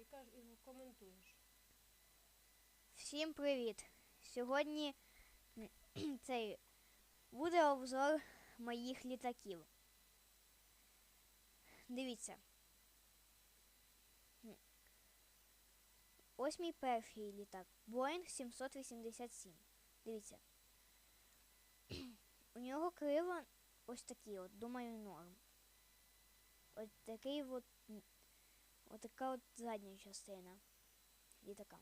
і каж і коментуєш. Всім привіт! Сьогодні цей буде обзор моїх літаків. Дивіться. Ось мій перший літак. Boeing 787. Дивіться. У нього крила ось такі от, думаю, норм. Ось такий от, м, от така от задня частина літака.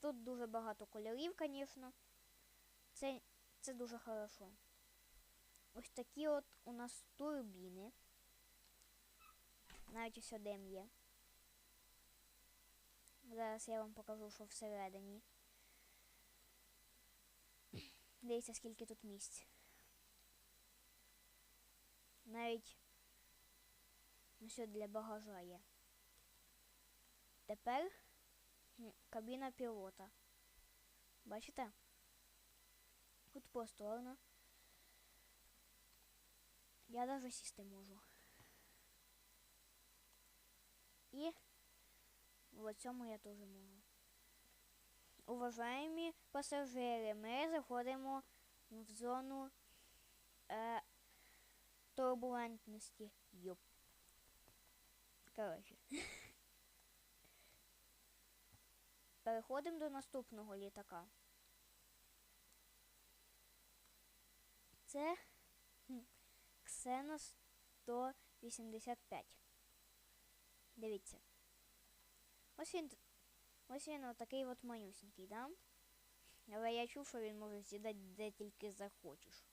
Тут дуже багато кольорів, звісно. Це, це дуже хорошо. Ось такі от у нас турбіни. Навіть ось один є. Зараз я вам покажу, що всередині. Дивіться, скільки тут місць. Навіть все для багажа є. Тепер Кабіна пілота. Бачите? Тут просторно. Я навіть сісти можу. І в цьому я теж можу. Уважаемі пасажири, ми заходимо в зону е, турбулентності. Йоп. Коротше. Переходимо до наступного літака. Це хм, 185. Дивіться. Ось він, ось він отакий от манюсенький, да? Але я чув, що він може сідати де тільки захочеш.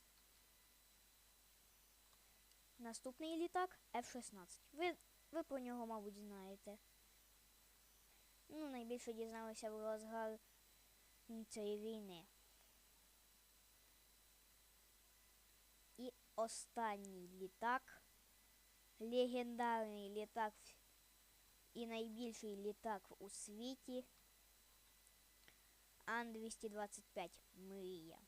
Наступний літак F-16. Ви, ви про нього, мабуть, знаєте. Ну, найбільше дізналися в розгар цієї війни. І останній літак, легендарний літак і найбільший літак у світі Ан-225 Мрія.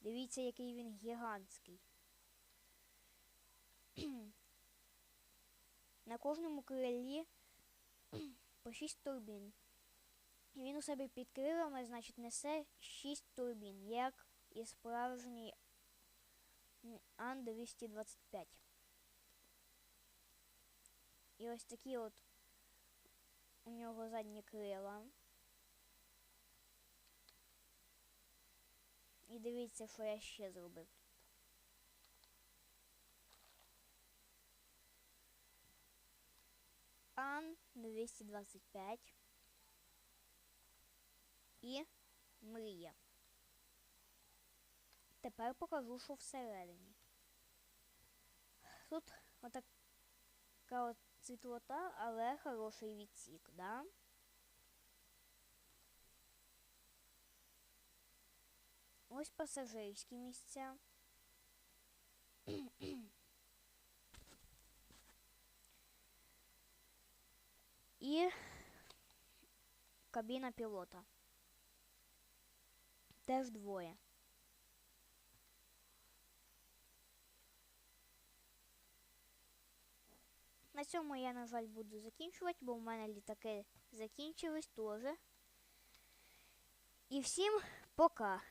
Дивіться, який він гігантський. На кожному крилі по 6 турбін. І він у себе під крилами, значить, несе 6 турбін, як і справжній Ан-225. І ось такі от у нього задні крила. І дивіться, що я ще зробив. Ан 225 і мрія. Тепер покажу, що всередині. Тут отака от світлота, але хороший відсік, да? Ось пасажирські місця. І кабіна пілота. Теж двоє. На цьому я, на жаль, буду закінчувати, бо в мене літаки закінчились теж. І всім пока!